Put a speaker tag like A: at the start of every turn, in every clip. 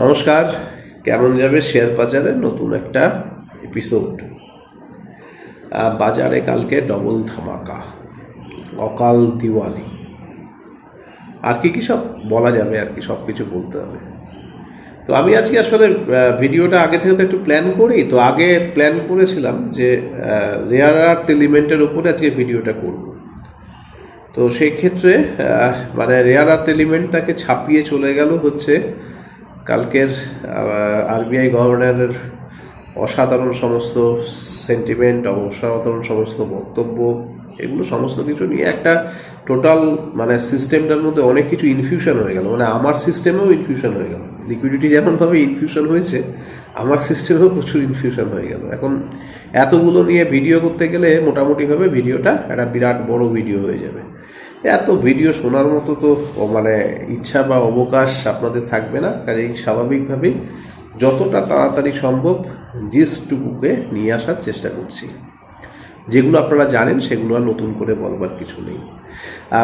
A: নমস্কার, কেমন যাবে শেয়ার বাজারের নতুন একটা এপিসোড বাজারে কালকে ডবল ধামাকা, অকাল দিওয়ালি। আর কি কি সব বলা যাবে, আর কি সব কিছু বলতে হবে। তো আমি আজকে আসলে ভিডিওটা আগে থেকে তো একটু প্ল্যান করি, তো আগে প্ল্যান করেছিলাম যে রেয়ার আর্থ এলিমেন্টের উপরে আজকে ভিডিওটা করব। তো সেই ক্ষেত্রে মানে রেয়ার আর্থ এলিমেন্টটাকে ছাপিয়ে চলে গেল হচ্ছে কালকের আরবিআই গভর্নরের অসাধারণ সমস্ত সেন্টিমেন্ট অসাধারণ সমস্ত বক্তব্য, এগুলো সমস্ত কিছু নিয়ে একটা টোটাল মানে সিস্টেমটার মধ্যে অনেক কিছু ইনফিউশন হয়ে গেল। মানে আমার সিস্টেমেও ইনফিউশন হয়ে গেল। লিকুইডিটি যেমনভাবে ইনফিউশন হয়েছে, আমার সিস্টেমেও প্রচুর ইনফিউশন হয়ে গেল। এখন এতগুলো নিয়ে ভিডিও করতে গেলে মোটামুটিভাবে ভিডিওটা একটা বিরাট বড় ভিডিও হয়ে যাবে। এত ভিডিও শোনার মতো তো মানে ইচ্ছা বা অবকাশ আপনাদের থাকবে না, কাজেই স্বাভাবিকভাবেই যতটা তাড়াতাড়ি সম্ভব জিসটুকুকে নিয়ে আসার চেষ্টা করছি। যেগুলো আপনারা জানেন, সেগুলো আর নতুন করে বলবার কিছু নেই।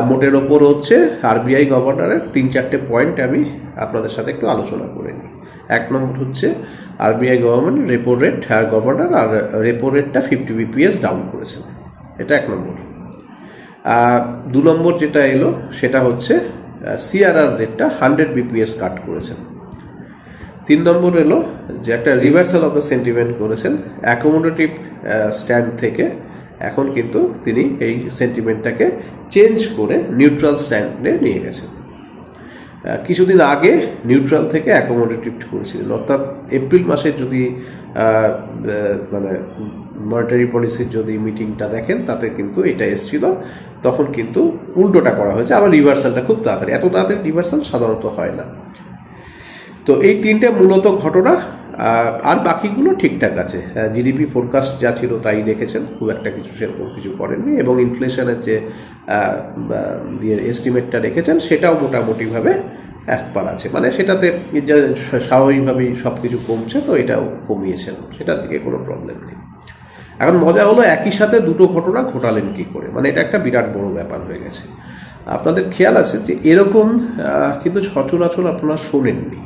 A: মোটের ওপর হচ্ছে, আরবিআই গভর্নরের তিন চারটে পয়েন্ট আমি আপনাদের সাথে একটু আলোচনা করে নিই। এক নম্বর হচ্ছে, আরবিআই গভর্নমেন্ট রেপো রেট আর গভর্নর, আর রেপো রেটটা ফিফটি বিপিএস ডাউন করেছেন এটা এক নম্বর। দু নম্বর যেটা এলো, সেটা হচ্ছে সিআরআর রেটটা হান্ড্রেড বিপিএস কাট করেছেন। তিন নম্বর এলো যে একটা রিভার্সাল অফ দ্য সেন্টিমেন্ট করেছেন। অ্যাকোমোডেটিভ স্ট্যান্ড থেকে এখন কিন্তু তিনি এই সেন্টিমেন্টটাকে চেঞ্জ করে নিউট্রাল স্ট্যান্ডে নিয়ে গেছেন। কিছুদিন আগে নিউট্রাল থেকে অ্যাকোমোডেটিভ করেছিলেন। অর্থাৎ এপ্রিল মাসে যদি মানে মনিটারি পলিসির যদি মিটিংটা দেখেন, তাতে কিন্তু এটা এসছিল। তখন কিন্তু উল্টোটা করা হয়েছে, আবার রিভার্সালটা খুব তাড়াতাড়ি। এত তাড়াতাড়ি রিভার্সাল সাধারণত হয় না। তো এই তিনটে মূলত ঘটনা আর বাকিগুলো ঠিকঠাক আছে। জিডিপি ফোরকাস্ট যা ছিল তাই দেখেছেন, খুব একটা কিছু সেরকম কিছু করেননি এবং ইনফ্লেশনের যে এস্টিমেটটা রেখেছেন, সেটাও মোটামুটিভাবে এক পার আছে। মানে সেটাতে যা স্বাভাবিকভাবেই সব কিছু কমছে, তো এটাও কমিয়েছেন। সেটার দিকে কোনো প্রবলেম নেই। এখন মজা হলো একই সাথে দুটো ঘটনা ঘটালেন কি করে? মানে এটা একটা বিরাট বড় ব্যাপার হয়ে গেছে। আপনাদের খেয়াল আছে যে এরকম কিন্তু সচরাচর আপনারা শোনেননি।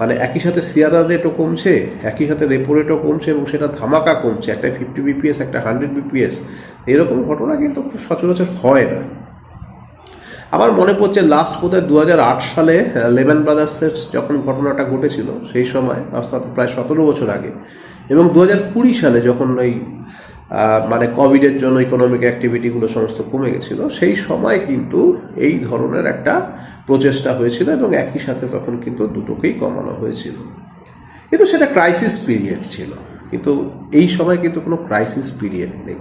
A: মানে একই সাথে সিআরআর রেটও কমছে, একই সাথে রেপো রেটও কমছে এবং সেটা ধামাকা কমছে, একটা ফিফটি বিপিএস একটা হান্ড্রেড বিপিএস এরকম ঘটনা কিন্তু খুব সচরাচর হয় না। আমার মনে পড়ছে লাস্ট বোধহয় দু হাজার আট সালে লেমন ব্রাদার্সের যখন ঘটনাটা ঘটেছিল, সেই সময় অর্থাৎ প্রায় সতেরো বছর আগে, এবং দু সালে যখন ওই মানে কোভিডের জন্য ইকোনমিক অ্যাক্টিভিটিগুলো সমস্ত কমে গেছিল, সেই সময় কিন্তু এই ধরনের একটা প্রচেষ্টা হয়েছিল এবং একই সাথে তখন কিন্তু দুটোকেই কমানো হয়েছিল। কিন্তু সেটা ক্রাইসিস পিরিয়ড ছিল, কিন্তু এই সময় কিন্তু কোনো ক্রাইসিস পিরিয়ড নেই।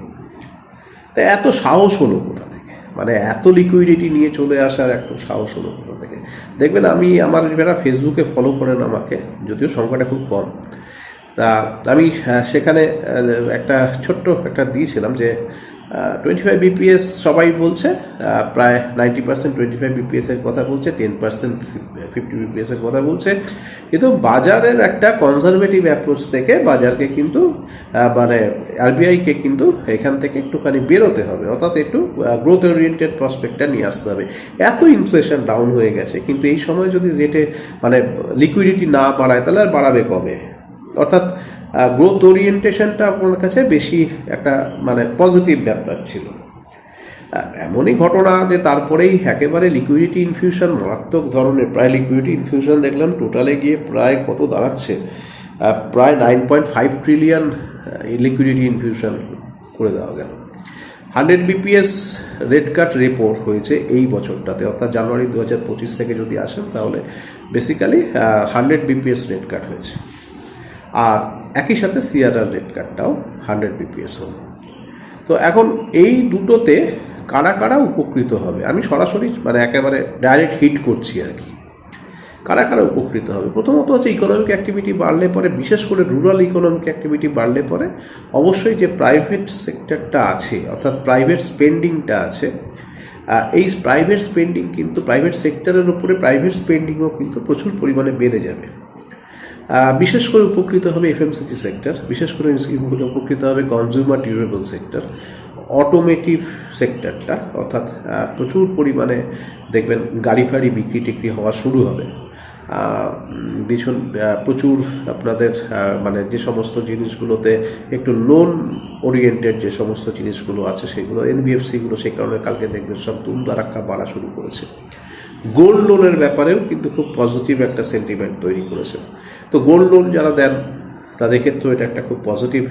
A: তা এত সাহস হলো কোথা থেকে? মানে এত লিকুইডিটি নিয়ে চলে আসার একটু সাহস হলো কোথা থেকে? দেখবেন আমি আমার যারা ফেসবুকে ফলো করেন আমাকে, যদিও সংখ্যাটা খুব কম তা আমি সেখানে একটা ছোট্ট একটা দিয়েছিলাম যে টোয়েন্টি ফাইভ বিপিএস সবাই বলছে প্রায় ninety percent twenty five BPS এর কথা বলছে টেন পার্সেন্ট ফিফটি বিপিএস এর কথা বলছে। কিন্তু বাজারের একটা কনজারভেটিভ অ্যাপ্রোচ থেকে বাজারকে কিন্তু মানে আরবিআইকে কিন্তু এখান থেকে একটুখানি বেরোতে হবে, অর্থাৎ একটু গ্রোথ ওরিয়েন্টেড প্রসপেক্টটা নিয়ে আসতে হবে। এত ইনফ্লেশন ডাউন হয়ে গেছে, কিন্তু এই সময় যদি রেটে মানে লিকুইডিটি না বাড়ায়, তাহলে আর বাড়াবে কবে? অর্থাৎ গ্রোথ ওরিয়েন্টেশনটা আপনার কাছে বেশি একটা মানে পজিটিভ ব্যাপার ছিল। এমনই ঘটনা যে তারপরেই একেবারে লিকুইডিটি ইনফিউশন মারাত্মক ধরনের, প্রায় লিকুইডিটি ইনফিউশন দেখলাম টোটালে গিয়ে প্রায় কত দাঁড়াচ্ছে? প্রায় nine point five trillion liquidity infusion করে দেওয়া গেল। Hundred BPS rate cut repo হয়েছে এই বছরটাতে, অর্থাৎ জানুয়ারি দু হাজার পঁচিশ থেকে যদি আসেন, তাহলে basically hundred BPS rate cut হয়েছে। আর একই সাথে সিআরআর রেড কার্ডটাও হান্ড্রেড বিপিএস হলো। তো এখন এই দুটোতে কারা কারা উপকৃত হবে? আমি সরাসরি মানে একেবারে ডাইরেক্ট হিট করছি আর কি। কারা কারা উপকৃত হবে? প্রথমত হচ্ছে ইকোনমিক অ্যাক্টিভিটি বাড়লে পরে, বিশেষ করে রুরাল ইকোনমিক অ্যাক্টিভিটি বাড়লে পরে, অবশ্যই যে প্রাইভেট সেক্টরটা আছে, অর্থাৎ প্রাইভেট স্পেন্ডিংটা আছে এই প্রাইভেট স্পেন্ডিং কিন্তু প্রাইভেট সেক্টরের উপরে প্রাইভেট স্পেন্ডিংও কিন্তু প্রচুর পরিমাণে বেড়ে যাবে। বিশেষ করে উপকৃত হবে এফএমসিজি সেক্টর, বিশেষ করে উপকৃত হবে কনজিউমার ডিউরেবল সেক্টর অটোমেটিভ সেক্টরটা অর্থাৎ প্রচুর পরিমাণে দেখবেন গাড়ি ফাড়ি বিক্রি টিক্রি হওয়া শুরু হবে। ভীষণ প্রচুর আপনাদের মানে যে সমস্ত জিনিসগুলোতে একটু লোন ওরিয়েন্টেড যে সমস্ত জিনিসগুলো আছে সেগুলো এনবিএফসিগুলো সেই কারণে কালকে দেখবেন সব দুম দারাক্কা বাড়া শুরু করেছে। গোল্ড লোনের ব্যাপারেও কিন্তু খুব পজিটিভ একটা সেন্টিমেন্ট তৈরি করেছে। তো গোল্ড লোন যারা দেন, তাদের ক্ষেত্রেও এটা একটা খুব পজিটিভ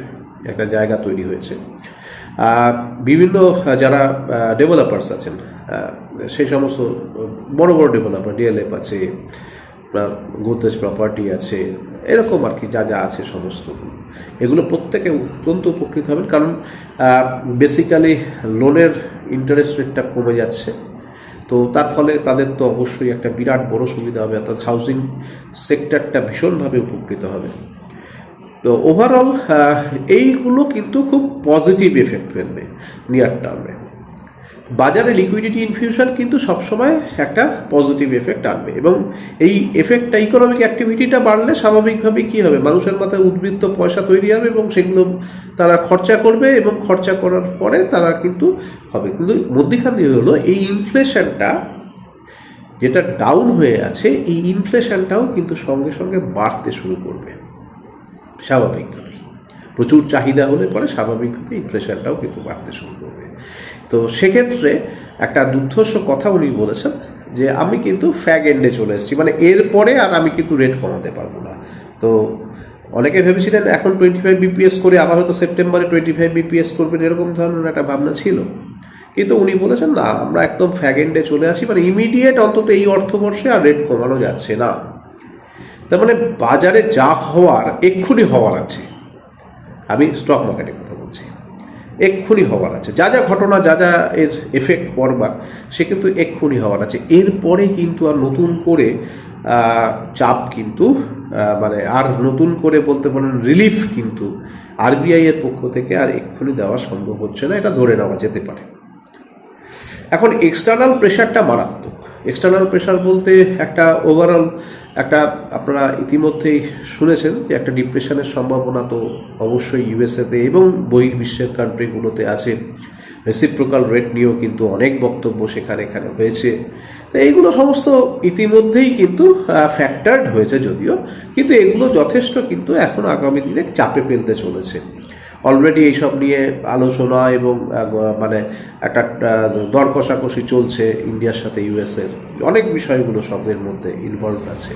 A: একটা জায়গা তৈরি হয়েছে। বিভিন্ন যারা ডেভেলপার্স আছেন সেই সমস্ত বড় বড় ডেভেলপার ডিএলএফ আছে গোদরেজ প্রপার্টি আছে, এরকম আর কি যা যা আছে সমস্ত। এগুলো প্রত্যেকে অত্যন্ত উপকৃত হবেন, কারণ বেসিক্যালি লোনের ইন্টারেস্ট রেটটা কমে যাচ্ছে। তো তার ফলে তাদের তো অবশ্যই একটা বিরাট বড় সুবিধা হবে, অর্থাৎ হাউজিং সেক্টরটা ভীষণভাবে উপকৃত হবে। তো ওভারঅল এইগুলো কিন্তু খুব পজিটিভ এফেক্ট ফেলবে নিয়ার টার্মে বাজারে লিকুইডিটি ইনফিউশন কিন্তু সবসময় একটা পজিটিভ এফেক্ট আনবে এবং এই এফেক্টটা ইকোনমিক অ্যাক্টিভিটিটা বাড়লে স্বাভাবিকভাবে কি হবে? মানুষের মাথায় উদ্বৃত্ত পয়সা তৈরি হবে এবং সেগুলো তারা খরচা করবে এবং খরচা করার পরে তারা কিন্তু হবে। কিন্তু মধ্যিখান দিয়ে হলো এই ইনফ্লেশনটা যেটা ডাউন হয়ে আছে, এই ইনফ্লেশনটাও কিন্তু সঙ্গে সঙ্গে বাড়তে শুরু করবে। স্বাভাবিকভাবেই। প্রচুর চাহিদা হলে পরে স্বাভাবিকভাবে ইনফ্লেশনটাও কিন্তু বাড়তে শুরু করবে। তো সেক্ষেত্রে একটা দুর্ধর্ষ কথা উনি বলেছেন যে আমি কিন্তু ফ্যাগ এন্ডে চলে এসেছি। মানে এরপরে আর আমি কিন্তু রেট কমাতে পারব না। তো অনেকে ভেবেছিলেন এখন টোয়েন্টি ফাইভ বিপিএস করে আবার হয়তো সেপ্টেম্বরে টোয়েন্টি ফাইভ বিপিএস করবেন, এরকম ধরনের একটা ভাবনা ছিল। কিন্তু উনি বলেছেন, না, আমরা একদম ফ্যাগ এন্ডে চলে আসি। মানে ইমিডিয়েট অন্তত এই অর্থবর্ষে আর রেট কমানো যাচ্ছে না। তার মানে বাজারে যা হওয়ার, এক্ষুনি হওয়ার আছে। আমি স্টক মার্কেটের কথা এক্ষুনি হওয়ার আছে। যা যা ঘটনা, যা যা এর এফেক্ট পড়বার সে কিন্তু এক্ষুনি হওয়ার আছে। এরপরে কিন্তু আর নতুন করে চাপ কিন্তু মানে আর নতুন করে বলতে পারেন রিলিফ কিন্তু আরবিআই এর পক্ষ থেকে আর এক্ষুনি দেওয়া সম্ভব হচ্ছে না। এটা ধরে নেওয়া যেতে পারে। এখন এক্সটার্নাল প্রেশারটা মারাত্মক। এক্সটার্নাল প্রেশার বলতে একটা ওভারঅল একটা আপনারা ইতিমধ্যেই শুনেছেন যে একটা ডিপ্রেশনের সম্ভাবনা তো অবশ্যই ইউএসএতে এবং বহির্বিশ্বের কান্ট্রিগুলোতে আছে। রেসিপ্রোকাল রেট নিয়েও কিন্তু অনেক বক্তব্য সেখানে এখানে হয়েছে। এইগুলো সমস্ত ইতিমধ্যেই কিন্তু ফ্যাক্টার্ড হয়েছে যদিও, কিন্তু এগুলো যথেষ্ট কিন্তু এখন আগামী দিনে চাপে ফেলতে চলেছে। অলরেডি এইসব নিয়ে আলোচনা এবং মানে একটা দর কষাকষি চলছে ইন্ডিয়ার সাথে ইউএসের অনেক বিষয়গুলো সবের মধ্যে ইনভলভ আছে।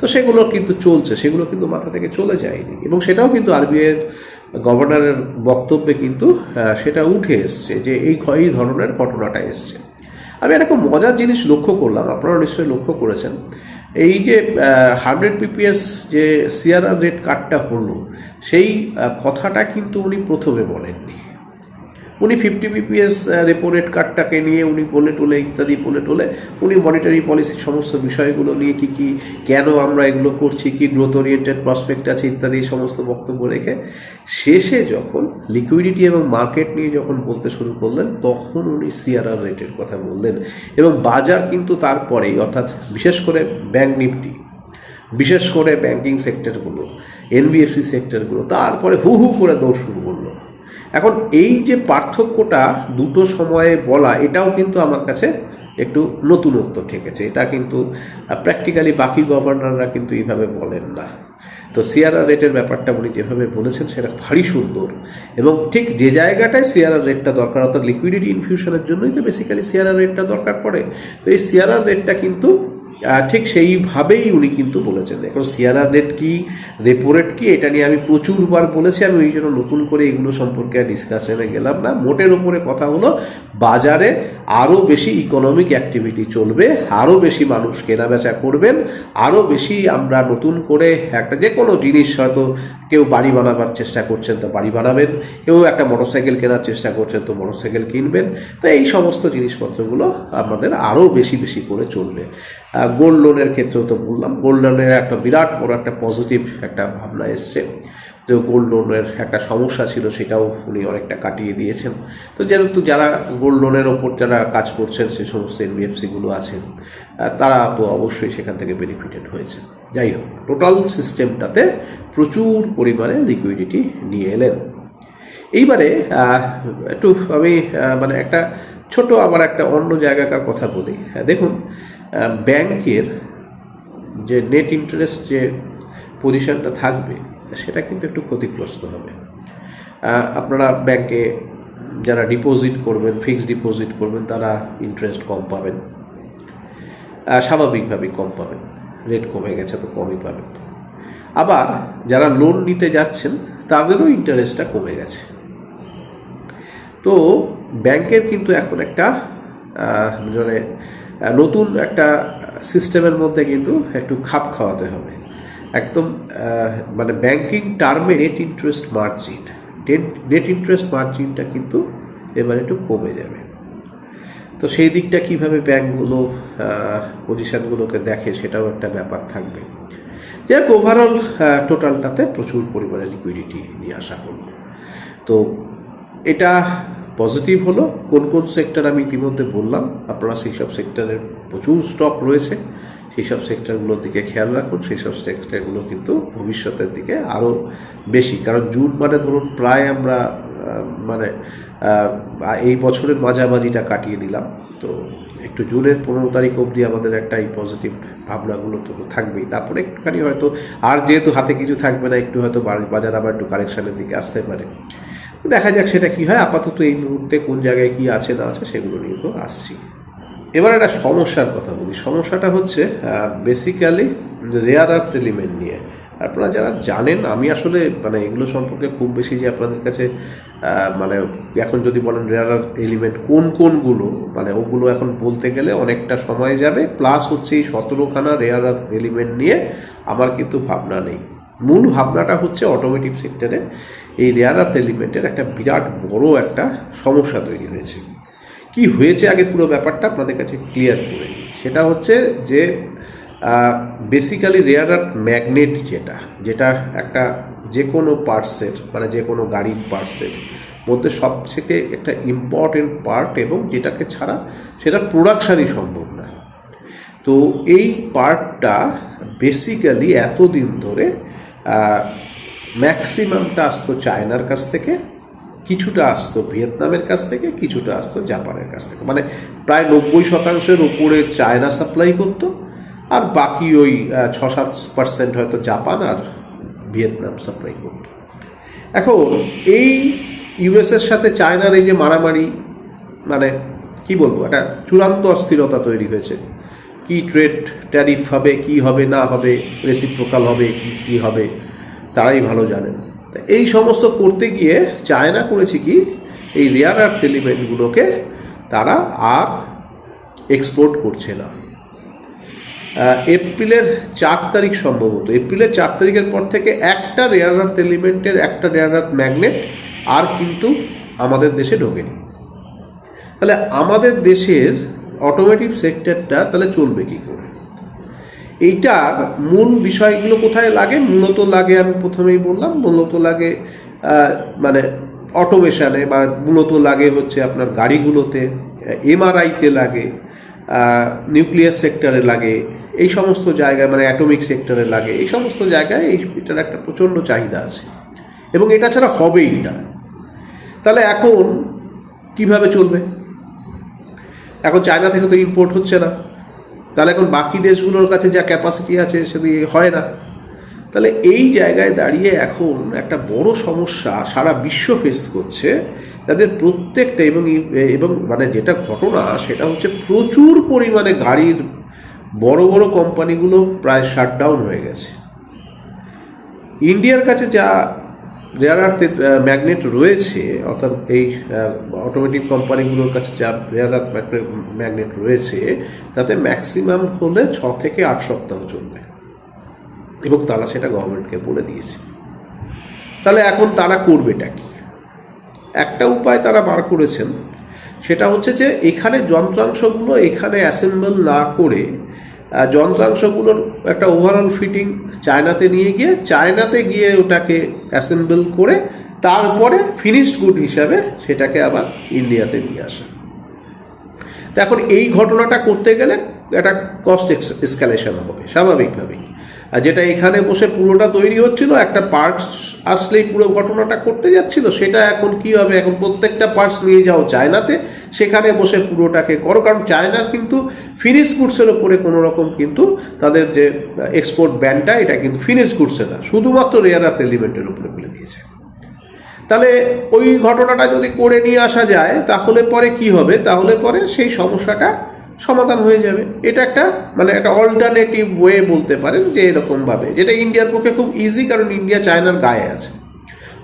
A: তো সেগুলো কিন্তু চলছে, সেগুলো কিন্তু মাথা থেকে চলে যায়নি। এবং সেটাও কিন্তু আরবিআইয়ের গভর্নরের বক্তব্যে কিন্তু সেটা উঠে এসছে যে এই এই ধরনের ঘটনাটা এসছে। আমি একটা মজার জিনিস লক্ষ্য করলাম আপনারা নিশ্চয়ই লক্ষ্য করেছেন। এই যে হান্ড্রেড পিপিএস যে সিআরআর রেট কার্ডটা হলো, সেই কথাটা কিন্তু উনি প্রথমে বলেননি। উনি ফিফটি বিপিএস রেপো রেট কার্ডটাকে নিয়ে উনি বলে টোলে ইত্যাদি বলে টোলে উনি মনিটারি পলিসি সমস্ত বিষয়গুলো নিয়ে কি কি, কেন আমরা এগুলো করছি, কি গ্রোথ ওরিয়েন্টেড প্রসপেক্ট আছে, ইত্যাদি সমস্ত বক্তব্য রেখে শেষে যখন লিকুইডিটি এবং মার্কেট নিয়ে যখন বলতে শুরু করলেন, তখন উনি সিআরআর রেটের কথা বললেন। এবং বাজার কিন্তু তারপরেই, অর্থাৎ বিশেষ করে ব্যাংক নিফটি বিশেষ করে ব্যাংকিং সেক্টরগুলো এনবিএফসি সেক্টরগুলো তারপরে হু হু করে দৌড় শুরু করল। এখন এই যে পার্থক্যটা দুটো সময়ে বলা, এটাও কিন্তু আমার কাছে একটু নতুনত্ব ঠেকেছে। এটা কিন্তু প্র্যাকটিক্যালি বাকি গভর্নররা কিন্তু এইভাবে বলেন না। তো সিআরআর রেটের ব্যাপারটা উনি যেভাবে বলেছেন, সেটা ভারী সুন্দর। এবং ঠিক যে জায়গাটায় সিআরআর রেটটা দরকার, অর্থাৎ লিকুইডিটি ইনফিউশনের জন্যই তো বেসিক্যালি সিআরআর রেটটা দরকার পড়ে। তো এই সিআরআর রেটটা কিন্তু ঠিক সেইভাবেই উনি কিন্তু বলেছেন। এখন সিআরআর রেট কি রেপো রেট কি, এটা নিয়ে আমি প্রচুরবার বলেছি, আমি ওই জন্য নতুন করে এগুলো সম্পর্কে ডিসকাশনে গেলাম না। মোটের উপরে কথা হলো, বাজারে আরও বেশি ইকোনমিক অ্যাক্টিভিটি চলবে আরও বেশি মানুষ কেনা বেচা করবেন আরও বেশি আমরা নতুন করে একটা যে কোনো জিনিস হয়তো কেউ বাড়ি বানাবার চেষ্টা করছেন তো বাড়ি বানাবেন, কেউ একটা মোটরসাইকেল কেনার চেষ্টা করছেন তো মোটরসাইকেল কিনবেন, তো এই সমস্ত জিনিসপত্রগুলো আমাদের আরও বেশি বেশি করে চলবে। গোল্ড লোনের ক্ষেত্রেও তো বললাম। গোল্ড লোনের একটা বিরাট বড় একটা পজিটিভ একটা ভাবনা এসছে। তো গোল্ড লোনের একটা সমস্যা ছিল সেটাও উনি অনেকটা কাটিয়ে দিয়েছেন। তো যেহেতু যারা গোল্ড লোনের ওপর যারা কাজ করছেন সে সমস্ত এনবিএফসিগুলো আছেন তারা তো অবশ্যই সেখান থেকে বেনিফিটেড হয়েছে যাই হোক টোটাল সিস্টেমটাতে প্রচুর পরিমাণে লিকুইডিটি নিয়ে এলেন। এইবারে একটু আমি মানে একটা ছোট আবার একটা অন্য জায়গাকার কথা বলি। হ্যাঁ, দেখুন ব্যাংকের যে নেট ইন্টারেস্ট যে পজিশনটা থাকবে, সেটা কিন্তু একটু ক্ষতিগ্রস্ত হবে। আপনারা ব্যাংকে যারা ডিপোজিট করবেন ফিক্সড ডিপোজিট করবেন, তারা ইন্টারেস্ট কম পাবেন। স্বাভাবিকভাবেই কম পাবেন। রেট কমে গেছে তো কমই পাবেন। আবার যারা লোন নিতে যাচ্ছেন, তাদেরও ইন্টারেস্টটা কমে গেছে। তো ব্যাংকের কিন্তু এখন একটা মানে নতুন একটা সিস্টেমের মধ্যে কিন্তু একটু খাপ খাওয়াতে হবে। একদম মানে ব্যাংকিং টার্মে net interest margin net interest মার্জিনটা কিন্তু এবার একটু কমে যাবে। তো সেই দিকটা কীভাবে ব্যাংকগুলো পজিশনগুলোকে দেখে সেটাও একটা ব্যাপার থাকবে। যাক ওভারঅল টোটালটাতে প্রচুর পরিমাণে লিকুইডিটি নিয়ে আসা হলো তো এটা পজিটিভ হলো কোন কোন সেক্টর আমি ইতিমধ্যে বললাম। আপনারা সেই সব সেক্টরের প্রচুর স্টক রয়েছে। সেই সব সেক্টরগুলোর দিকে খেয়াল রাখুন। সেই সব সেক্টরগুলো কিন্তু ভবিষ্যতের দিকে আরও বেশি। কারণ জুন মানে ধরুন প্রায় আমরা মানে এই বছরের মাঝামাঝিটা কাটিয়ে দিলাম। তো একটু জুনের পনেরো তারিখ অবধি আমাদের একটা এই পজিটিভ ভাবনাগুলো তো থাকবেই। তারপরে একটুখানি হয়তো, আর যেহেতু হাতে কিছু থাকবে না, একটু হয়তো বাজার আবার একটু কারেকশনের দিকে আসতে পারে। দেখা যাক সেটা কি হয়। আপাতত এই মুহূর্তে কোন জায়গায় কি আছে, না আছে, সেগুলো নিয়ে তো আসছি। এবার একটা সমস্যার কথা বলি। সমস্যাটা হচ্ছে বেসিক্যালি রেয়ার আর্থ এলিমেন্ট নিয়ে। আপনারা যারা জানেন, আমি আসলে মানে এগুলো সম্পর্কে খুব বেশি যে আপনাদের কাছে মানে এখন যদি বলেন রেয়ার এলিমেন্ট কোন কোনগুলো মানে ওগুলো এখন বলতে গেলে অনেকটা সময় যাবে। প্লাস হচ্ছে এই সতেরোখানা রেয়ার এলিমেন্ট নিয়ে আমার কিন্তু ভাবনা নেই। মূল ভাবনাটা হচ্ছে অটোমেটিভ সেক্টরে এই রেয়ার আর্থ এলিমেন্টের একটা বিরাট বড় একটা সমস্যা তৈরি হয়েছে কি হয়েছে আগে পুরো ব্যাপারটা আপনাদের কাছে ক্লিয়ার করে। সেটা হচ্ছে যে বেসিক্যালি রেয়ার আর্থ ম্যাগনেট যেটা যেটা একটা যে কোনো পার্টসের মানে যে কোনো গাড়ির পার্টসের মধ্যে সবথেকে একটা ইম্পর্টেন্ট পার্ট এবং যেটাকে ছাড়া সেটা প্রোডাকশানই সম্ভব না তো এই পার্টটা বেসিক্যালি এতদিন ধরে ম্যাক্সিমামটা আসতো চায়নার কাছ থেকে, কিছুটা আসতো ভিয়েতনামের কাছ থেকে, কিছুটা আসতো জাপানের কাছ থেকে। মানে প্রায় নব্বই শতাংশের উপরে চায়না সাপ্লাই করতো, আর বাকি ওই ছ সাত পার্সেন্ট হয়তো জাপান আর ভিয়েতনাম সাপ্লাই করতো। এখন, এই ইউএসের সাথে চায়নার এই যে মারামারি মানে কি বলব, একটা চূড়ান্ত অস্থিরতা তৈরি হয়েছে। কি ট্রেড ট্যারিফ হবে, কি হবে, না হবে রেসিপ্রোকাল হবে, কি হবে, তারাই ভালো জানেন। এই সমস্ত করতে গিয়ে চায়না করেছে কি, এই রেয়ার আর্থ এলিমেন্টগুলোকে তারা আর এক্সপোর্ট করছে না। এপ্রিলের চার তারিখ সম্ভবত এপ্রিলের চার তারিখের পর থেকে একটা রেয়ার আর্থ এলিমেন্টের একটা রেয়ার আর্থ ম্যাগনেট আর কিন্তু আমাদের দেশে ঢোকেনি। তাহলে আমাদের দেশের অটোমেটিভ সেক্টরটা তাহলে চলবে কি করে? এইটা মূল বিষয়গুলো কোথায় লাগে? মূলত লাগে আমি প্রথমেই বললাম, মূলত লাগে মানে অটোমেশনে বা মূলত লাগে হচ্ছে আপনার গাড়িগুলোতে এমআরআইতে লাগে নিউক্লিয়ার সেক্টরে লাগে, এই সমস্ত জায়গায় মানে অ্যাটমিক সেক্টরে লাগে, এই সমস্ত জায়গায় এই এটার একটা প্রচণ্ড চাহিদা আছে। এবং এটা ছাড়া হবেই না। তাহলে এখন কীভাবে চলবে? এখন চায়না থেকে তো ইম্পোর্ট হচ্ছে না। তাহলে এখন বাকি দেশগুলোর কাছে যা ক্যাপাসিটি আছে সেদিকে হয় না। তাহলে এই জায়গায় দাঁড়িয়ে এখন একটা বড় সমস্যা সারা বিশ্ব ফেস করছে। তাদের প্রত্যেকটা এবং এবং মানে যেটা ঘটনা, সেটা হচ্ছে প্রচুর পরিমাণে গাড়ির বড় বড় কোম্পানিগুলো প্রায় শাটডাউন হয়ে গেছে। ইন্ডিয়ার কাছে যা রেয়ার আর্থের ম্যাগনেট রয়েছে, অর্থাৎ এই অটোমেটিক কোম্পানিগুলোর কাছে যা রেয়ার আর্থ ম্যাগনেট রয়েছে, তাতে ম্যাক্সিমাম হলে ছ থেকে আট সপ্তাহ চলবে। এবং তারা সেটা গভর্নমেন্টকে বলে দিয়েছে। তাহলে এখন তারা করবেটা কি? একটা উপায় তারা বার করেছেন, সেটা হচ্ছে যে এখানে যন্ত্রাংশগুলো এখানে অ্যাসেম্বল না করে যন্ত্রাংশগুলোর একটা ওভারঅল ফিটিং চায়নাতে নিয়ে গিয়ে চায়নাতে গিয়ে ওটাকে অ্যাসেম্বল করে তারপরে ফিনিশড গুড হিসাবে সেটাকে আবার ইন্ডিয়াতে নিয়ে আসে। এখন এই ঘটনাটা করতে গেলে একটা কস্ট এসকালেশন হবে, স্বাভাবিকভাবেই। আর যেটা এখানে বসে পুরোটা তৈরি হচ্ছিল, একটা পার্টস আসলেই পুরো ঘটনাটা করতে যাচ্ছিল, সেটা এখন কি হবে? এখন প্রত্যেকটা পার্টস নিয়ে যাও চায়নাতে, সেখানে বসে পুরোটাকে করো। কারণ চায়নার কিন্তু ফিনিশ গুডসের ওপরে কোনো রকম কিন্তু তাদের যে এক্সপোর্ট ব্যানটা এটা কিন্তু ফিনিশ গুডসে না। শুধুমাত্র রেয়ার আর্থ এলিমেন্টের উপরে ফেলে দিয়েছে। তাহলে ওই ঘটনাটা যদি করে নিয়ে আসা যায়, তাহলে পরে কি হবে? তাহলে পরে সেই সমস্যাটা সমাধান হয়ে যাবে। এটা একটা মানে একটা অল্টারনেটিভ ওয়ে বলতে পারেন যে এরকমভাবে, যেটা ইন্ডিয়ার পক্ষে খুব ইজি কারণ ইন্ডিয়া চায়নার গায়ে আছে।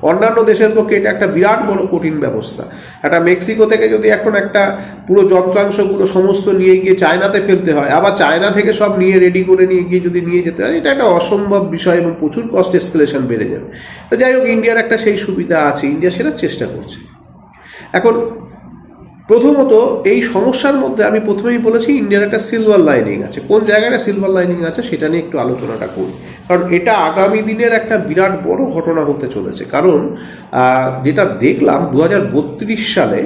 A: অন্যান্য দেশের পক্ষে এটা একটা বিরাট বড় কঠিন ব্যবস্থা। একটা মেক্সিকো থেকে যদি এখন একটা পুরো যন্ত্রাংশগুলো সমস্ত নিয়ে গিয়ে চায়নাতে ফেলতে হয়, আবার চায়না থেকে সব নিয়ে রেডি করে নিয়ে গিয়ে যদি নিয়ে যেতে হয়, এটা একটা অসম্ভব বিষয় এবং প্রচুর কস্ট এসকেলেশন বেড়ে যাবে। তো যাই হোক, ইন্ডিয়ার একটা সেই সুবিধা আছে, ইন্ডিয়া সেটা চেষ্টা করছে। এখন প্রথমত, এই সমস্যার মধ্যে আমি প্রথমেই বলেছি ইন্ডিয়ার একটা সিলভার লাইনিং আছে। কোন জায়গাটা সিলভার লাইনিং আছে সেটা নিয়ে একটু আলোচনাটা করি। কারণ এটা আগামী দিনের একটা বিরাট বড় ঘটনা হতে চলেছে। কারণ যেটা দেখলাম দু হাজার বত্রিশ সালে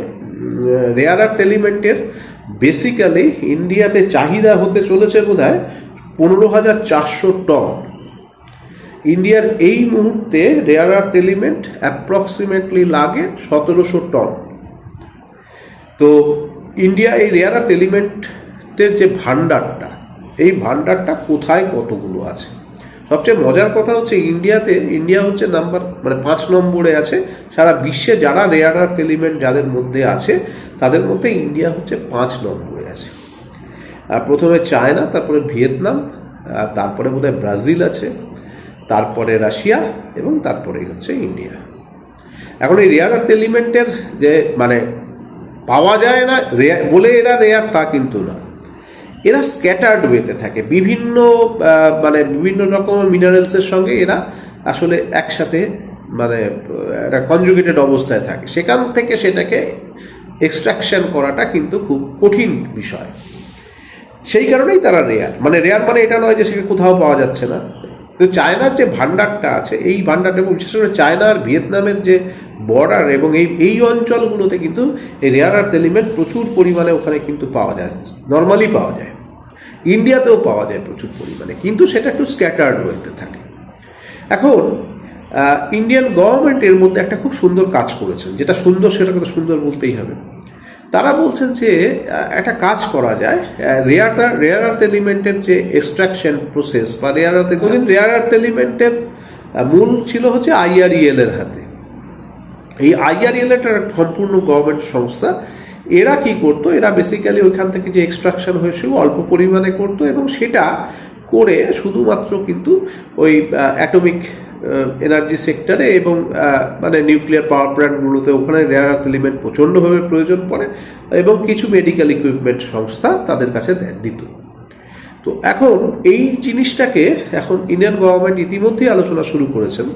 A: রেয়ার আর্থ এলিমেন্টের বেসিক্যালি ইন্ডিয়াতে চাহিদা হতে চলেছে বোধ হয় পনেরো হাজার চারশো টন। ইন্ডিয়ার এই মুহূর্তে রেয়ার আর্থ এলিমেন্ট অ্যাপ্রক্সিমেটলি লাগে সতেরোশো টন। তো ইন্ডিয়া এই রেয়ার আর্থ এলিমেন্টের যে ভান্ডারটা এই ভান্ডারটা কোথায় কতগুলো আছে? সবচেয়ে মজার কথা হচ্ছে ইন্ডিয়াতে ইন্ডিয়া হচ্ছে নাম্বার মানে পাঁচ নম্বরে আছে। সারা বিশ্বে যারা রেয়ার আর্থ এলিমেন্ট যাদের মধ্যে আছে, তাদের মধ্যে ইন্ডিয়া হচ্ছে পাঁচ নম্বরে আছে। প্রথমে চায়না তারপরে ভিয়েতনাম তারপরে বোধহয় ব্রাজিল আছে, তারপরে রাশিয়া এবং তারপরেই হচ্ছে ইন্ডিয়া এখন এই রেয়ার আর্থ এলিমেন্টের যে মানে পাওয়া যায় না বলে এরা রেয়ার তা কিন্তু না। এরা স্ক্যাটার্ড ওয়েতে থাকে। বিভিন্ন মানে বিভিন্ন রকমের মিনারেলসের সঙ্গে এরা আসলে একসাথে মানে একটা কনজুগেটেড অবস্থায় থাকে। সেখান থেকে সেটাকে এক্সট্রাকশন করাটা কিন্তু খুব কঠিন বিষয়। সেই কারণেই তারা রেয়ার। মানে রেয়ার মানে এটা নয় যে সেটা কোথাও পাওয়া যাচ্ছে না। তো চায়নার যে ভান্ডারটা আছে, এই ভান্ডারটা এবং বিশেষ করে চায়না আর ভিয়েতনামের যে বর্ডার এবং এই এই অঞ্চলগুলোতে কিন্তু এই রেয়ার আর্থ এলিমেন্ট প্রচুর পরিমাণে ওখানে কিন্তু পাওয়া যায় নর্মালি পাওয়া যায়। ইন্ডিয়াতেও পাওয়া যায় প্রচুর পরিমাণে, কিন্তু সেটা একটু স্ক্যাটার্ড ওয়েতে থাকে। এখন ইন্ডিয়ান গভর্নমেন্ট এর মধ্যে একটা খুব সুন্দর কাজ করেছেন, যেটা সুন্দর সেটাকে তো সুন্দর বলতেই হবে। তারা বলছেন যে একটা কাজ করা যায় রেয়ার রেয়ার আর্থ এলিমেন্টের যে এক্সট্রাকশন প্রসেস বা rare earth element rare earth এলিমেন্টের মূল ছিল হচ্ছে আইআরইএল এর হাতে। এই আইআরএল একটা সম্পূর্ণ গভর্নমেন্ট সংস্থা, এরা কি করতো, এরা বেসিক্যালি ওইখান থেকে যে এক্সট্রাকশন হয়েছিল অল্প পরিমাণে করতো এবং সেটা করে শুধুমাত্র কিন্তু ওই অ্যাটমিক এনার্জি সেক্টরে এবং মানে নিউক্লিয়ার পাওয়ার প্ল্যান্টগুলোতে ওখানে রেয়ার আর্থ এলিমেন্ট প্রচণ্ডভাবে প্রয়োজন পড়ে এবং কিছু মেডিকেল ইকুইপমেন্ট সংস্থা তাদের কাছে দিত। তো এখন এই জিনিসটাকে এখন ইন্ডিয়ান গভর্নমেন্ট ইতিমধ্যেই আলোচনা শুরু করেছেন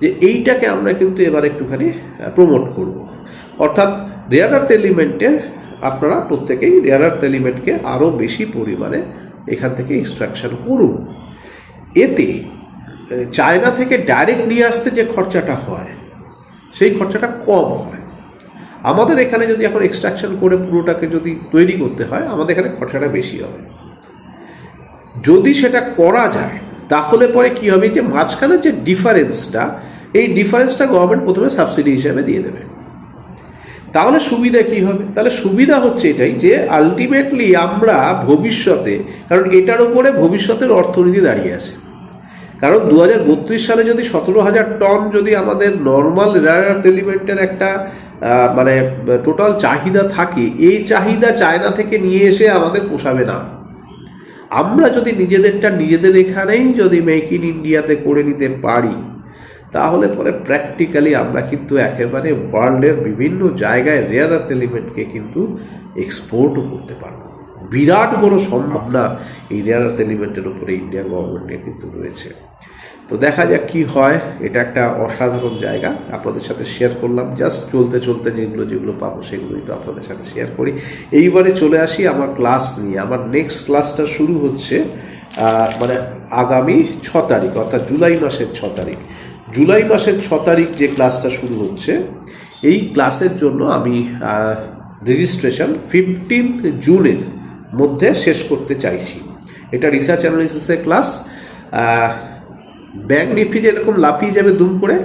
A: যে এইটাকে আমরা কিন্তু এবার একটুখানি প্রমোট করব। অর্থাৎ রেয়ার আর্থ এলিমেন্টে আপনারা প্রত্যেকেই রেয়ার আর্থ এলিমেন্টকে আরও বেশি পরিমাণে এখান থেকে এক্সট্রাকশন করুন। এতে চায়না থেকে ডাইরেক্ট নিয়ে আসতে যে খরচাটা হয়, সেই খরচাটা কম হয়। আমাদের এখানে যদি এখন এক্সট্রাকশন করে পুরোটাকে যদি তৈরি করতে হয়, আমাদের এখানে খরচাটা বেশি হবে। যদি সেটা করা যায়, তাহলে পরে কি হবে যে মাঝখানে যে ডিফারেন্সটা, এই ডিফারেন্সটা গভর্নমেন্ট প্রথমে সাবসিডি হিসাবে দিয়ে দেবে। তাহলে সুবিধা কি হবে? তাহলে সুবিধা হচ্ছে এটাই যে আলটিমেটলি আমরা ভবিষ্যতে, কারণ এটার উপরে ভবিষ্যতের অর্থনীতি দাঁড়িয়ে আছে। কারণ দু হাজার বত্রিশ সালে যদি সতেরো হাজার টন যদি আমাদের নর্মাল রেয়ার এলিমেন্টের একটা মানে টোটাল চাহিদা থাকে, এই চাহিদা চায়না থেকে নিয়ে এসে আমাদের পোষাবে না। আমরা যদি নিজেদেরটা নিজেদের এখানেই যদি মেক ইন ইন্ডিয়াতে করে নিতে পারি, তাহলে পরে প্র্যাকটিক্যালি আমরা কিন্তু একেবারে ওয়ার্ল্ডের বিভিন্ন জায়গায় রেয়ার এলিমেন্টকে কিন্তু এক্সপোর্টও করতে পারব। বিরাট বড় সম্ভাবনা আর্থ এলিমেন্টের উপরে ইন্ডিয়া গভর্নমেন্টের কিন্তু রয়েছে। তো দেখা যাক কি হয়। এটা একটা অসাধারণ জায়গা। আপনাদের সাথে শেয়ার করলাম। জাস্ট চলতে চলতে যেগুলো যেগুলো পাবো সেগুলোই তো আপনাদের সাথে শেয়ার করি। এইবারে চলে আসি আমার ক্লাস নিয়ে। আমার নেক্সট ক্লাসটা শুরু হচ্ছে মানে আগামী ছ তারিখ, অর্থাৎ জুলাই মাসের ছ তারিখ। জুলাই মাসের ছ তারিখ যে ক্লাসটা শুরু হচ্ছে, এই ক্লাসের জন্য আমি রেজিস্ট্রেশন ফিফটিন্থ জুনের মধ্যে শেষ করতে চাইছি। এটা রিসার্চ অ্যানালিসিসের ক্লাস ব্যাংক নিফটি যেরকম লাফিয়ে যাবে দুম করে,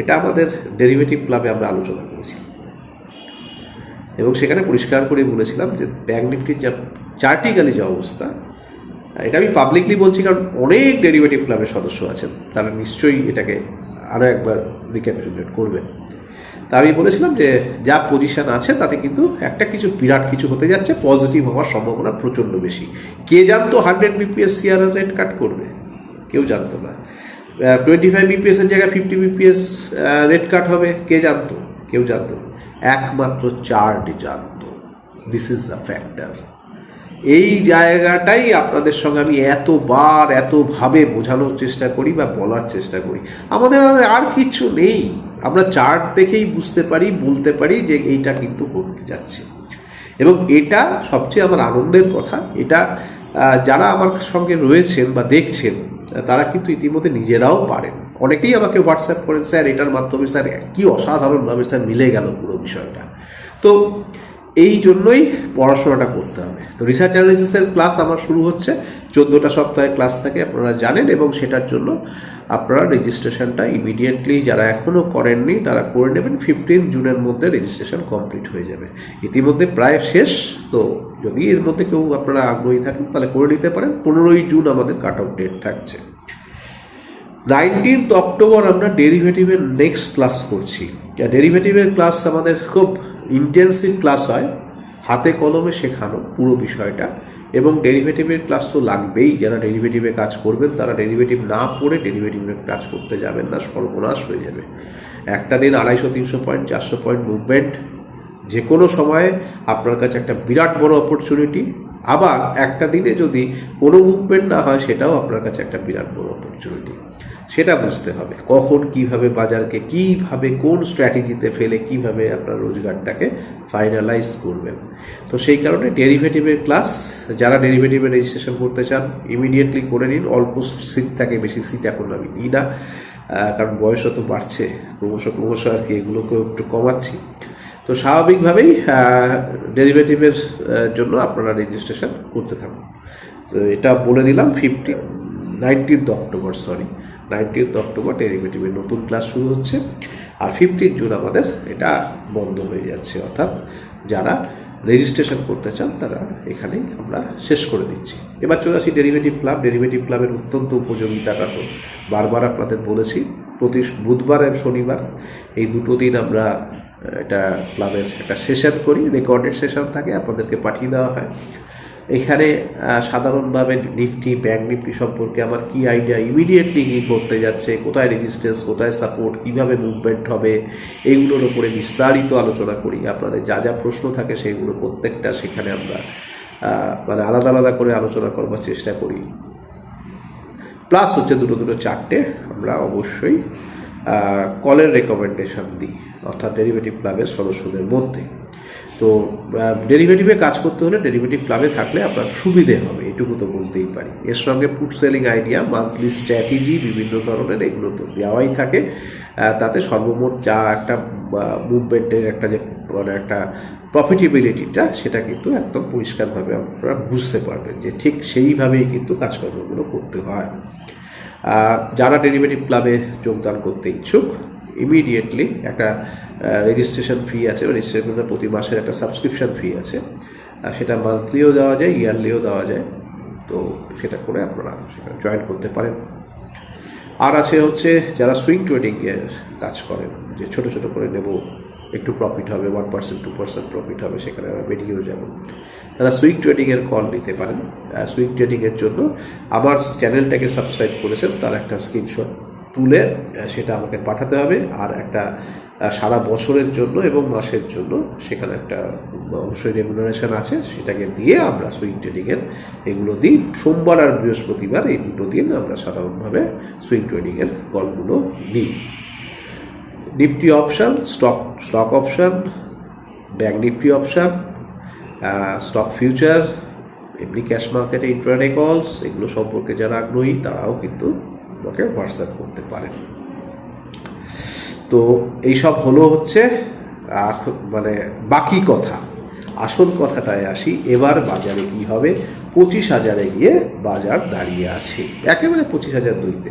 A: এটা আমাদের ডেরিভেটিভ ক্লাবে আমরা আলোচনা করেছি। এবং সেখানে পরিষ্কার করে বলেছিলাম যে ব্যাংক নিফটির যা চার্টিক্যালি যে অবস্থা, এটা আমি পাবলিকলি বলছি কারণ অনেক ডেরিভেটিভ ক্লাবের সদস্য আছেন, তারা নিশ্চয়ই এটাকে আরও একবার রিক্যাপিটুলেট করবেন। তা আমি বলেছিলাম যে যা পজিশন আছে, তাতে কিন্তু একটা কিছু বিরাট কিছু হতে যাচ্ছে পজিটিভ হওয়ার সম্ভাবনা প্রচণ্ড বেশি। কে জানতো hundred BPS CRR rate cut করবে? কেউ জানতো না। টোয়েন্টি ফাইভ বিপিএস এর জায়গায় ফিফটি বিপিএস রেট কাট হবে, কে জানতো? কেউ জানতো একমাত্র চার্ট জানতো। দিস ইজ দ্য ফ্যাক্টর এই জায়গাটাই আপনাদের সঙ্গে আমি এতবার, এতভাবে বোঝানোর চেষ্টা করি বা বলার চেষ্টা করি। আমাদের আর কিছু নেই। আমরা চার্ট দেখেই বুঝতে পারি, বলতে পারি যে এইটা কিন্তু করতে যাচ্ছে। এবং এটা সবচেয়ে আমার আনন্দের কথা, এটা যারা আমার সঙ্গে রয়েছেন বা দেখছেন, তারা কিন্তু ইতিমধ্যে নিজেরাও পারেন। অনেকেই আমাকে হোয়াটসঅ্যাপ করেন, স্যার, এটার মাধ্যমে স্যার কি অসাধারণভাবে স্যার মিলে গেল পুরো বিষয়টা। তো এই জন্যই পড়াশোনাটা করতে হবে। তো রিসার্চ অ্যানালিসিসের ক্লাস আমার শুরু হচ্ছে। চোদ্দোটা সপ্তাহের ক্লাস থাকে, আপনারা জানেন এবং সেটার জন্য আপনারা রেজিস্ট্রেশনটা ইমিডিয়েটলি যারা এখনও করেননি, তারা করে নেবেন। ফিফটিন জুনের মধ্যে রেজিস্ট্রেশন কমপ্লিট হয়ে যাবে। ইতিমধ্যে প্রায় শেষ। তো যদি এর মধ্যে কেউ আপনারা আগ্রহী থাকেন, তাহলে করে নিতে পারেন। পনেরোই জুন আমাদের কাট আউট ডেট থাকছে। নাইনটিন্থ অক্টোবর আমরা ডেরিভেটিভের নেক্সট ক্লাস করছি। ডেরিভেটিভের ক্লাস আমাদের খুব ইন্টেন্সিভ ক্লাস হয়, হাতে কলমে শেখানো পুরো বিষয়টা, এবং ডেরিভেটিভের ক্লাস তো লাগবেই, যারা ডেরিভেটিভে কাজ করবেন তারা ডেরিভেটিভ না পড়ে ডেরিভেটিভের কাজ করতে যাবেন না, সর্বনাশ হয়ে যাবে। একটা দিন আড়াইশো, তিনশো পয়েন্ট চারশো পয়েন্ট মুভমেন্ট যে কোনো সময়ে আপনার কাছে একটা বিরাট বড় অপরচুনিটি আবার একটা দিনে যদি কোনো মুভমেন্ট না হয়, সেটাও আপনার কাছে একটা বিরাট বড় অপরচুনিটি সেটা বুঝতে হবে। কখন কীভাবে বাজারকে, কীভাবে কোন স্ট্র্যাটেজিতে ফেলে কীভাবে আপনার রোজগারটাকে ফাইনালাইজ করবেন। তো সেই কারণে ডেরিভেটিভের ক্লাস যারা ডেরিভেটিভের রেজিস্ট্রেশন করতে চান ইমিডিয়েটলি করে নিন। অল্প সিট থাকে, বেশি সিট এখন আমি নিই না কারণ বয়সও তো বাড়ছে। ক্রমশ ক্রমশ আর কি এগুলোকেও একটু কমাচ্ছি। তো স্বাভাবিকভাবেই ডেরিভেটিভের জন্য আপনারা রেজিস্ট্রেশন করতে থাকুন। তো এটা বলে দিলাম fifty nineteenth October sorry nineteenth October ডেরিভেটিভের নতুন ক্লাস শুরু হচ্ছে। আর ফিফটিন জুন আমাদের এটা বন্ধ হয়ে যাচ্ছে, অর্থাৎ যারা রেজিস্ট্রেশন করতে চান, তারা এখানেই আমরা শেষ করে দিচ্ছি। এবার চলে আসি ডেরিভেটিভ ক্লাব ডেরিভেটিভ ক্লাবের অত্যন্ত উপযোগিতাটা তো বারবার আপনাদের বলেছি। প্রতি বুধবার এবং শনিবার এই দুটো দিন আমরা এটা ক্লাবের একটা সেশন করি। রেকর্ডেড সেশন থাকে, আপনাদেরকে পাঠিয়ে দেওয়া হয়। এখানে সাধারণভাবে নিফটি ব্যাংক নিফটি সম্পর্কে আমার কি আইডিয়া ইমিডিয়েটলি কী করতে যাচ্ছে, কোথায় রেজিস্ট্যান্স কোথায় সাপোর্ট কীভাবে মুভমেন্ট হবে এইগুলোর উপরে বিস্তারিত আলোচনা করি। আপনাদের যা যা প্রশ্ন থাকে সেগুলো প্রত্যেকটা সেখানে আমরা মানে আলাদা আলাদা করে আলোচনা করবার চেষ্টা করি। প্লাস হচ্ছে দুটো দুটো চারটে আমরা অবশ্যই কলের রেকমেন্ডেশন দিই, অর্থাৎ ডেরিভেটিভ ক্লাবের সদস্যদের মধ্যে। তো ডেরিভেটিভে কাজ করতে হলে ডেরিভেটিভ ক্লাবে থাকলে আপনার সুবিধে হবে, এটুকু তো বলতেই পারি। এর সঙ্গে food selling idea monthly strategy বিভিন্ন ধরনের এগুলো তো দেওয়াই থাকে। তাতে সর্বমোট যা একটা মুভমেন্টের একটা যে মানে একটা প্রফিটেবিলিটিটা সেটা কিন্তু একদম পরিষ্কারভাবে আপনারা বুঝতে পারবেন যে ঠিক সেইভাবেই কিন্তু কাজকর্মগুলো করতে হয়। যারা ডেরিভেটিভ ক্লাবে যোগদান করতে ইচ্ছুক ইমিডিয়েটলি একটা রেজিস্ট্রেশন ফি আছে রেজিস্ট্রেশনের প্রতি মাসের একটা সাবস্ক্রিপশন ফি আছে। সেটা মান্থলিও দেওয়া যায় ইয়ারলিও দেওয়া যায়। তো সেটা করে আপনারা সেখানে জয়েন করতে পারেন। আর আছে হচ্ছে যারা সুইং ট্রেডিংয়ের কাজ করেন, যে ছোট ছোট করে নেব, একটু প্রফিট হবে one percent two percent profit হবে, সেখানে আমরা বেরিয়েও যাব। তারা সুইং ট্রেডিংয়ের কল নিতে পারেন। সুইং ট্রেডিংয়ের জন্য আমার চ্যানেলটাকে সাবস্ক্রাইব করেছেন, তার একটা স্ক্রিনশট তুলে সেটা আমাকে পাঠাতে হবে। আর একটা সারা বছরের জন্য এবং মাসের জন্য সেখানে একটা অবশ্যই রেমুনারেশন আছে, সেটাকে দিয়ে আমরা সুইং ট্রেডিংয়ের এগুলো দিই। সোমবার আর বৃহস্পতিবার এই দুটো দিন আমরা সাধারণভাবে সুইং ট্রেডিংয়ের কলগুলো নিই। Nifty option stock stock option bank Nifty option stock future এমনি ক্যাশ মার্কেটে ইন্টারডে কলস এগুলো সম্পর্কে যারা আগ্রহী তারাও কিন্তু আমাকে হোয়াটসঅ্যাপ করতে পারেন। তো এইসব হলো হচ্ছে মানে বাকি কথা। আসল কথাটায় আসি, এবার বাজারে কি হবে? পঁচিশ হাজারে গিয়ে বাজার দাঁড়িয়ে আছে। একেবারে পঁচিশ হাজার দুইতে।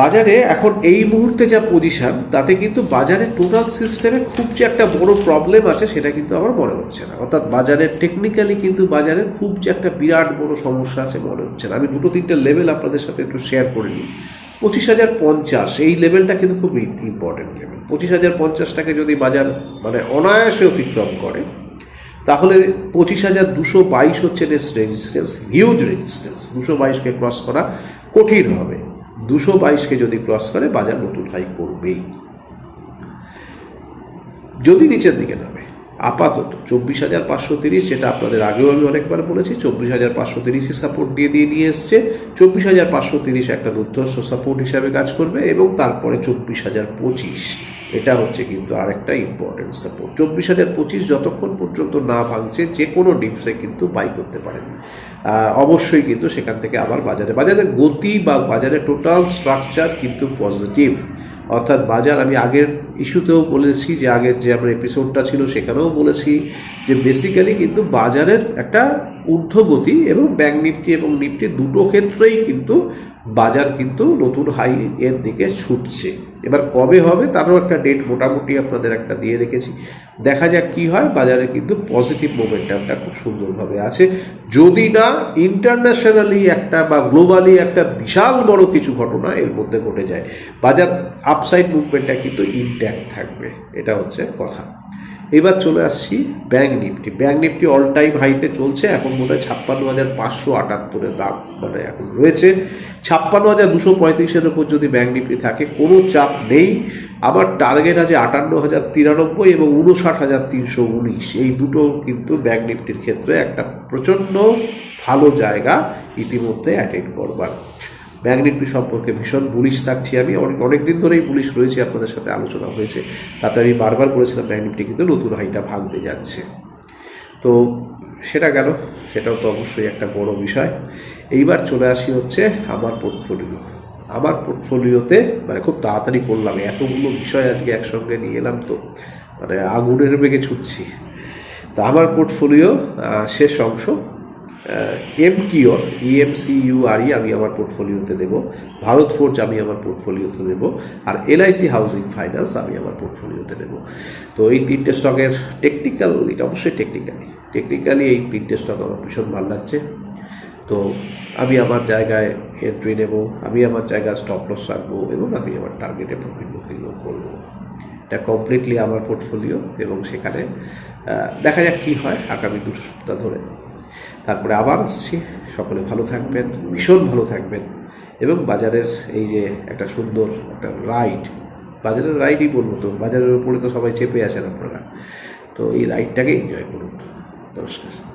A: বাজারে এখন এই মুহূর্তে যা পজিশন তাতে কিন্তু বাজারে টোটাল সিস্টেমে খুব যে একটা বড় প্রবলেম আছে সেটা কিন্তু আমার মনে হচ্ছে না। অর্থাৎ বাজারের টেকনিক্যালি কিন্তু বাজারে খুব যে একটা বিরাট বড় সমস্যা আছে মনে হচ্ছে না। আমি দুটো তিনটে লেভেল আপনাদের সাথে একটু শেয়ার করে নিই। পঁচিশ হাজার পঞ্চাশ, এই লেভেলটা কিন্তু খুব ইম্পর্টেন্ট লেভেল পঁচিশ হাজার পঞ্চাশটাকে যদি বাজার মানে অনায়াসে অতিক্রম করে, তাহলে পঁচিশ হাজার দুশো বাইশ হচ্ছে রেজিস্ট্যান্স হিউজ রেজিস্ট্যান্স দুশো বাইশকে ক্রস করা কঠিন হবে। দুশো বাইশকে যদি ক্রস করে বাজার নতুন হাই করবেই। যদি নিচের দিকে নামে, আপাতত চব্বিশ হাজার পাঁচশো তিরিশ, যেটা আপনাদের আগেও আমি অনেকবার বলেছি, চব্বিশ হাজার পাঁচশো তিরিশই সাপোর্ট দিয়ে দিয়ে নিয়ে এসছে। চব্বিশ হাজার পাঁচশো তিরিশ একটা দুর্ধর্ষ সাপোর্ট হিসাবে কাজ করবে এবং তারপরে চব্বিশ হাজার পঁচিশ। এটা হচ্ছে কিন্তু আরেকটা ইম্পর্টেন্ট সাপোর্ট চব্বিশ হাজার পঁচিশ যতক্ষণ পর্যন্ত না ভাঙছে যে কোনো ডিপসে কিন্তু বাই করতে পারেন। অবশ্যই কিন্তু সেখান থেকে আবার বাজারে। বাজারের গতি বা বাজারের টোটাল স্ট্রাকচার কিন্তু পজিটিভ অর্থাৎ বাজার, আমি আগের ইস্যুতেও বলেছি যে, আগের যে আমার এপিসোডটা ছিল সেখানেও বলেছি যে বেসিক্যালি কিন্তু বাজারের একটা ঊর্ধ্বগতি এবং ব্যাংক নিফটি এবং নিফটি দুটো ক্ষেত্রেই কিন্তু বাজার কিন্তু নতুন হাই এর দিকে ছুটছে। এবার কবে হবে তারও একটা ডেট মোটামুটি আপনাদের একটা দিয়ে রেখেছি। দেখা যাক কি হয়, বাজারে কিন্তু পজিটিভ মোমেন্টামটা খুব সুন্দরভাবে আছে। যদি না ইন্টারন্যাশনালি একটা বা গ্লোবালি একটা বিশাল বড় কিছু ঘটনা এর মধ্যে ঘটে যায়। বাজার আপসাইড মুভমেন্টটা কিন্তু ইনট্যাক্ট থাকবে, এটা হচ্ছে কথা। এবার চলে আসছি bank Nifty bank Nifty all time হাইতে চলছে, এখন বোধ হয় ছাপ্পান্ন হাজার পাঁচশো আটাত্তরের দাম মানে এখন রয়েছে। ছাপ্পান্ন হাজার দুশো পঁয়ত্রিশের ওপর যদি ব্যাঙ্ক নিফটি থাকে, কোনো চাপ নেই। আমার টার্গেট আছে আটান্ন হাজার তিরানব্বই এবং উনষাট হাজার তিনশো উনিশ। এই দুটো কিন্তু ব্যাংক নিফটির ক্ষেত্রে একটা প্রচণ্ড ভালো জায়গা ইতিমধ্যে অ্যাটেন্ড করবার। ব্যাংক নিফটি সম্পর্কে ভীষণ বুলিশ থাকছি আমি। অনেক দিন ধরেই বুলিশ রয়েছে, আপনাদের সাথে আলোচনা হয়েছে। তাতে আমি বারবার বলেছিলাম ব্যাংক নিফটি কিন্তু নতুন হাইটা ভাঙতে যাচ্ছে। তো সেটা গেল। সেটাও তো অবশ্যই একটা বড় বিষয়। এইবার চলে আসি হচ্ছে আমার পোর্টফোলিও আমার পোর্টফোলিওতে মানে খুব তাড়াতাড়ি করলাম। এতগুলো বিষয় আজকে একসঙ্গে নিয়ে এলাম তো মানে আগুনের বেগে ছুটছি। তো আমার পোর্টফোলিও শেষ অংশ এম কিওর ইএমসি ইউআরই আমি আমার পোর্টফোলিওতে দেব। ভারত ফোর্জ আমি আমার পোর্টফোলিওতে দেব। আর এলআইসি হাউজিং ফাইন্যান্স আমি আমার পোর্টফোলিওতে দেব। তো এই তিনটে স্টকের টেকনিক্যাল এটা অবশ্যই টেকনিক্যালি টেকনিক্যালি এই তিনটে স্টক আমার ভীষণ ভালো লাগছে। তো আমি আমার জায়গায় এন্ট্রি নেব, আমি আমার জায়গায় স্টপ লস রাখব এবং আমি আমার টার্গেটে প্রফিট বুকিং করব। এটা কমপ্লিটলি আমার পোর্টফোলিও এবং সেখানে দেখা যাক কী হয় আগামী দুটো সপ্তাহ ধরে। তারপরে আবার আসছি। সকলে ভালো থাকবেন, ভীষণ ভালো থাকবেন। এবং বাজারের এই যে একটা সুন্দর একটা রাইড বাজারের রাইডই বলব তো, বাজারের উপরে তো সবাই চেপে আছেন আপনারা। তো এই রাইডটাকে এনজয় করুন। নমস্কার।